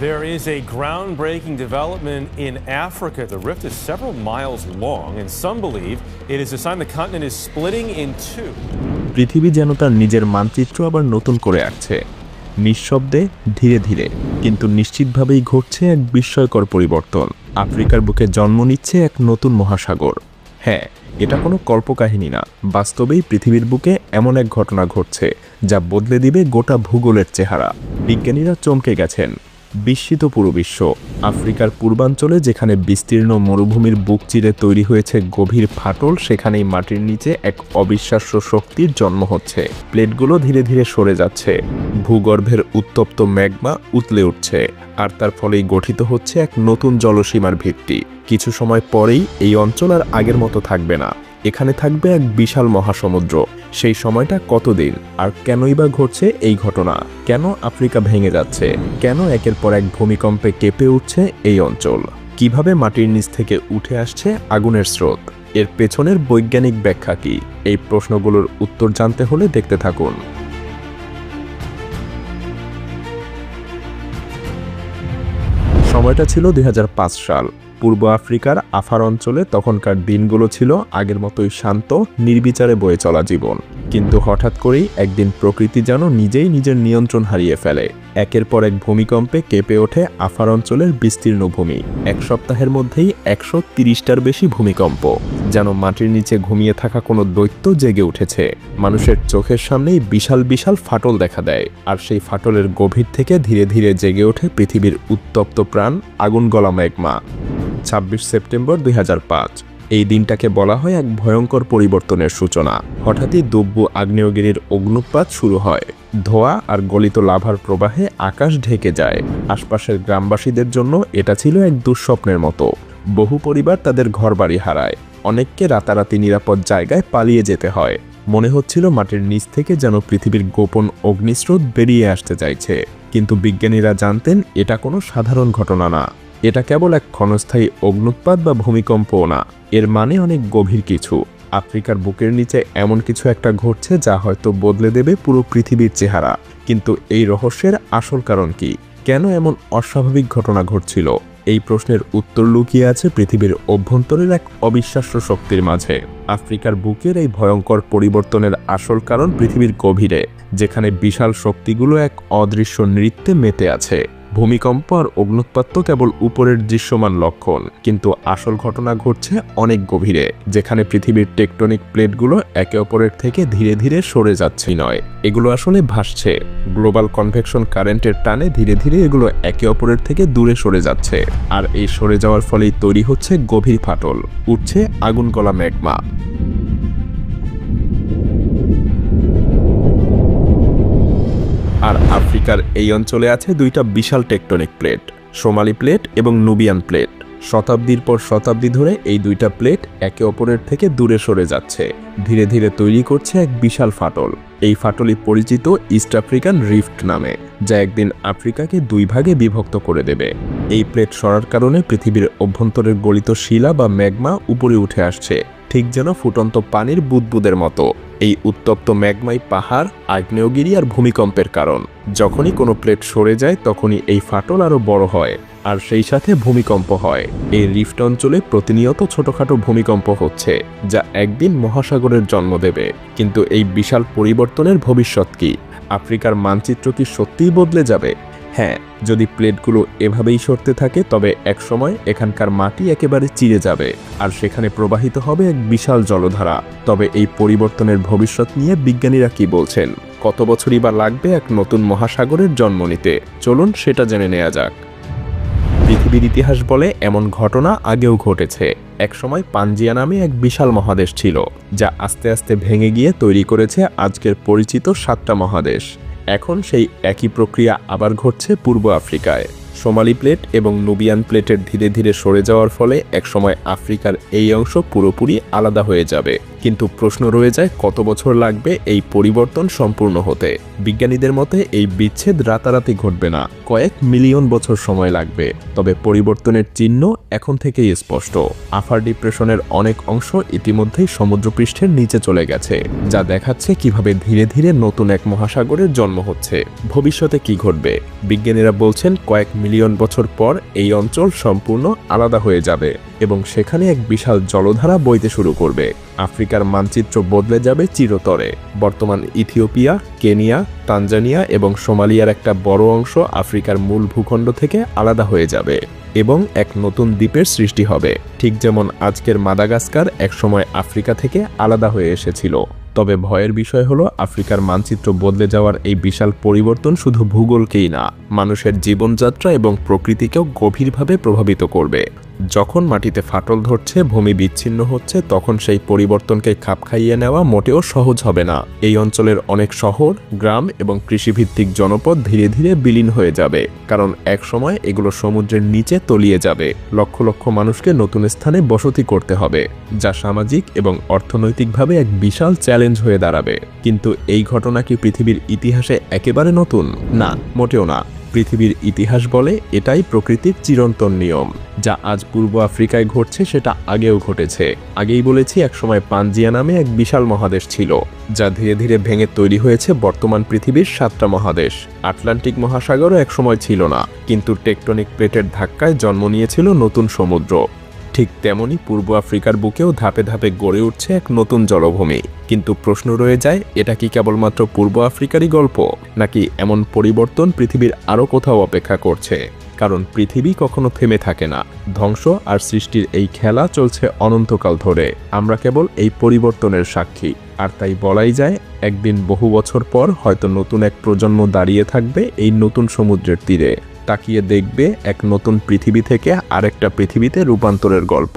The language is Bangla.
There is a groundbreaking development in Africa. The rift is several miles long, and some believe it is a sign the continent is splitting in two. পৃথিবী যেন তার নিজের মানচিত্র আবার নতুন করে আঁকছে। নিঃশব্দে ধীরে ধীরে কিন্তু নিশ্চিতভাবেই ঘটছে এক বিস্ময়কর পরিবর্তন। আফ্রিকার বুকে জন্ম নিচ্ছে এক নতুন মহাসাগর। হ্যাঁ এটা কোনো কল্পকাহিনী না। বাস্তবেই পৃথিবীর বুকে এমন এক ঘটনা ঘটছে যা বদলে দিবে গোটা ভূগোলের চেহারা। বিজ্ঞানীরা চমকে গেছেন। বিস্মিত পুরো বিশ্ব। আফ্রিকার পূর্বাঞ্চলে যেখানে বিস্তীর্ণ মরুভূমির বুক চিরে তৈরি হয়েছে গভীর ফাটল, সেখানেই মাটির নিচে এক অবিশ্বাস্য শক্তির জন্ম হচ্ছে। প্লেটগুলো ধীরে ধীরে সরে যাচ্ছে। ভূগর্ভের উত্তপ্ত ম্যাগমা উতলে উঠছে, আর তার ফলেই গঠিত হচ্ছে এক নতুন জলসীমার ভিত্তি। কিছু সময় পরেই এই অঞ্চল আর আগের মতো থাকবে না। এখানে থাকবে এক বিশাল মহাসমুদ্র। সেই সময়টা কতদিন আর কেনই বা ঘটছে এই ঘটনা? কেন আফ্রিকা ভেঙে যাচ্ছে? কেন একের পর এক ভূমিকম্পে কেঁপে উঠছে এই অঞ্চল? কীভাবে মাটির নিচ থেকে উঠে আসছে আগুনের স্রোত? এর পেছনের বৈজ্ঞানিক ব্যাখ্যা কি? এই প্রশ্নগুলোর উত্তর জানতে হলে দেখতে থাকুন। সময়টা ছিল দুই হাজার পাঁচ সাল। পূর্ব আফ্রিকার আফার অঞ্চলে তখনকার দিনগুলো ছিল আগের মতোই শান্ত, নির্বিচারে বয়ে চলা জীবন। কিন্তু হঠাৎ করেই একদিন প্রকৃতি যেন নিজেই নিজের নিয়ন্ত্রণ হারিয়ে ফেলে। একের পর এক ভূমিকম্পে কেঁপে ওঠে আফার অঞ্চলের বিস্তীর্ণ ভূমি। এক সপ্তাহের মধ্যেই একশো তিরিশটার বেশি ভূমিকম্প, যেন মাটির নিচে ঘুমিয়ে থাকা কোনো দৈত্য জেগে উঠেছে। মানুষের চোখের সামনেই বিশাল বিশাল ফাটল দেখা দেয়, আর সেই ফাটলের গভীর থেকে ধীরে ধীরে জেগে ওঠে পৃথিবীর উত্তপ্ত প্রাণ, আগুন গলা মেঘমা ২৬ সেপ্টেম্বর দুই হাজার পাঁচ। এই দিনটাকে বলা হয় এক ভয়ঙ্কর পরিবর্তনের সূচনা। হঠাৎই দব্য আগ্নেয়গিরির অগ্নুৎপাত শুরু হয়। ধোয়া আর গলিত লাভার প্রবাহে আকাশ ঢেকে যায়। আশপাশের গ্রামবাসীদের জন্য এটা ছিল এক দুঃস্বপ্নের মতো। বহু পরিবার তাদের ঘরবাড়ি হারায়। অনেককে রাতারাতি নিরাপদ জায়গায় পালিয়ে যেতে হয়। মনে হচ্ছিল মাটির নিচ থেকে যেন পৃথিবীর গোপন অগ্নিস্রোত বেরিয়ে আসতে চাইছে। কিন্তু বিজ্ঞানীরা জানতেন এটা কোনো সাধারণ ঘটনা না। এটা কেবল এক ক্ষণস্থায়ী অগ্নুৎপাত বা ভূমিকম্পও না, এর মানে অনেক গভীর কিছু। আফ্রিকার বুকের নিচে এমন কিছু একটা ঘটছে যা হয়তো বদলে দেবে পুরো পৃথিবীর চেহারা। কিন্তু এই রহস্যের আসল কারণ কি? কেন এমন অস্বাভাবিক ঘটনা ঘটছিল? এই প্রশ্নের উত্তর লুকিয়ে আছে পৃথিবীর অভ্যন্তরের এক অবিশ্বাস্য শক্তির মাঝে। আফ্রিকার বুকের এই ভয়ঙ্কর পরিবর্তনের আসল কারণ পৃথিবীর গভীরে, যেখানে বিশাল শক্তিগুলো এক অদৃশ্য নৃত্যে মেতে আছে। ভূমিকম্প আর অগ্নুৎপাত তো কেবল উপরের দৃশ্যমান লক্ষণ, কিন্তু আসল ঘটনা ঘটছে অনেক গভীরে, যেখানে পৃথিবীর টেকটনিক প্লেটগুলো একে অপরের থেকে ধীরে ধীরে সরে যাচ্ছে নয় এগুলো আসলে ভাসছে। গ্লোবাল কনভেকশন কারেন্টের টানে ধীরে ধীরে এগুলো একে অপরের থেকে দূরে সরে যাচ্ছে। আর এই সরে যাওয়ার ফলেই তৈরি হচ্ছে গভীর ফাটল, উঠছে আগুন গলা ম্যাগমা। আর আফ্রিকার এই অঞ্চলে আছে দুইটা বিশাল টেকটনিক প্লেট, সোমালি প্লেট এবং নুবিয়ান প্লেট। শতাব্দীর পর শতাব্দী ধরে এই দুইটা প্লেট একে অপরের থেকে দূরে সরে যাচ্ছে, ধীরে ধীরে তৈরি করছে এক বিশাল ফাটল। এই ফাটলই পরিচিত ইস্ট আফ্রিকান রিফট নামে, যা একদিন আফ্রিকাকে দুই ভাগে বিভক্ত করে দেবে। এই প্লেট সরার কারণে পৃথিবীর অভ্যন্তরের গলিত শিলা বা ম্যাগমা উপরে উঠে আসছে, ঠিক যেন ফুটন্ত পানির বুদবুদের মতো। এই উত্তপ্ত ম্যাগমাই পাহাড় আগ্নেয়গিরি আর ভূমিকম্পের কারণ। যখনই কোনো প্লেট সরে যায়, তখনই এই ফাটল আরও বড় হয়, আর সেই সাথে ভূমিকম্প হয়। এই রিফট অঞ্চলে প্রতিনিয়ত ছোটখাটো ভূমিকম্প হচ্ছে, যা একদিন মহাসাগরের জন্ম দেবে। কিন্তু এই বিশাল পরিবর্তনের ভবিষ্যৎ কি? আফ্রিকার মানচিত্র কি সত্যিই বদলে যাবে? হ্যাঁ যদি প্লেটগুলো এভাবেই সরতে থাকে, তবে একসময় এখানকার মাটি একেবারে চিরে যাবে। আর সেখানে প্রবাহিত হবে এক বিশাল জলধারা। তবে এই পরিবর্তনের ভবিষ্যৎ নিয়ে বিজ্ঞানীরা কি বলছেন? কত বছরই বা লাগবে এক নতুন মহাসাগরের জন্ম নিতে? চলুন সেটা জেনে নেওয়া যাক। পৃথিবীর ইতিহাস বলে এমন ঘটনা আগেও ঘটেছে। একসময় পাঞ্জিয়া নামে এক বিশাল মহাদেশ ছিল, যা আস্তে আস্তে ভেঙে গিয়ে তৈরি করেছে আজকের পরিচিত সাতটা মহাদেশ। এখন সেই একই প্রক্রিয়া আবার ঘটছে পূর্ব আফ্রিকায়। সোমালি প্লেট এবং নুবিয়ান প্লেটের ধীরে ধীরে সরে যাওয়ার ফলে একসময় আফ্রিকার এই অংশ পুরোপুরি আলাদা হয়ে যাবে। কিন্তু প্রশ্ন রয়ে যায়, কত বছর লাগবে এই পরিবর্তন সম্পূর্ণ হতে? বিজ্ঞানীদের মতে, এই বিচ্ছেদ রাতারাতি ঘটবে না। কয়েক মিলিয়ন বছর সময় লাগবে। তবে পরিবর্তনের চিহ্ন এখন থেকেই স্পষ্ট। আফার ডিপ্রেশনের অনেক অংশ ইতিমধ্যেই সমুদ্রপৃষ্ঠের নিচে চলে গেছে, যা দেখাচ্ছে কীভাবে ধীরে ধীরে নতুন এক মহাসাগরের জন্ম হচ্ছে। ভবিষ্যতে কি ঘটবে? বিজ্ঞানীরা বলছেন, কয়েক মিলিয়ন বছর পর এই অঞ্চল সম্পূর্ণ আলাদা হয়ে যাবে এবং সেখানে এক বিশাল জলধারা বইতে শুরু করবে। আফ্রিকার মানচিত্র বদলে যাবে চিরতরে। বর্তমান ইথিওপিয়া, কেনিয়া, তানজানিয়া এবং সোমালিয়ার একটা বড় অংশ আফ্রিকার মূল ভূখণ্ড থেকে আলাদা হয়ে যাবে এবং এক নতুন দ্বীপের সৃষ্টি হবে। ঠিক যেমন আজকের মাদাগাস্কার একসময় আফ্রিকা থেকে আলাদা হয়ে এসেছিল। তবে ভয়ের বিষয় হলো, আফ্রিকার মানচিত্র বদলে যাওয়ার এই বিশাল পরিবর্তন শুধু ভূগোলকেই না মানুষের জীবনযাত্রা এবং প্রকৃতিকেও গভীরভাবে প্রভাবিত করবে। যখন মাটিতে ফাটল ধরছে, ভূমি বিচ্ছিন্ন হচ্ছে, তখন সেই পরিবর্তনকে খাপ খাইয়ে নেওয়া মোটেও সহজ হবে না। এই অঞ্চলের অনেক শহর, গ্রাম এবং কৃষিভিত্তিক জনপদ ধীরে ধীরে বিলীন হয়ে যাবে, কারণ এক সময় এগুলো সমুদ্রের নিচে তলিয়ে যাবে। লক্ষ লক্ষ মানুষকে নতুন স্থানে বসতি করতে হবে, যা সামাজিক এবং অর্থনৈতিকভাবে এক বিশাল চ্যালেঞ্জ হয়ে দাঁড়াবে। কিন্তু এই ঘটনা কি পৃথিবীর ইতিহাসে একেবারে নতুন? না, মোটেও না। পৃথিবীর ইতিহাস বলে এটাই প্রকৃতির চিরন্তন নিয়ম, যা আজ পূর্ব আফ্রিকায় ঘটছে সেটা আগেও ঘটেছে। আগেই বলেছি, একসময় পাঞ্জিয়া নামে এক বিশাল মহাদেশ ছিল, যা ধীরে ধীরে ভেঙে তৈরি হয়েছে বর্তমান পৃথিবীর সাতটা মহাদেশ। আটলান্টিক মহাসাগরও একসময় ছিল না, কিন্তু টেকটনিক প্লেটের ধাক্কায় জন্ম নিয়েছিল নতুন সমুদ্র। ঠিক তেমনি পূর্ব আফ্রিকার বুকেও ধাপে ধাপে গড়ে উঠছে এক নতুন জলভূমি। কিন্তু প্রশ্ন রয়ে যায়, এটা কি কেবলমাত্র পূর্ব আফ্রিকারই গল্প, নাকি এমন পরিবর্তন পৃথিবীর আরও কোথাও অপেক্ষা করছে? কারণ পৃথিবী কখনো থেমে থাকে না। ধ্বংস আর সৃষ্টির এই খেলা চলছে অনন্তকাল ধরে। আমরা কেবল এই পরিবর্তনের সাক্ষী। আর তাই বলাই যায়, একদিন বহু বছর পর হয়তো নতুন এক প্রজন্ম দাঁড়িয়ে থাকবে এই নতুন সমুদ্রের তীরে। তাকিয়ে দেখবে এক নতুন পৃথিবী থেকে আরেকটা পৃথিবীতে রূপান্তরের গল্প।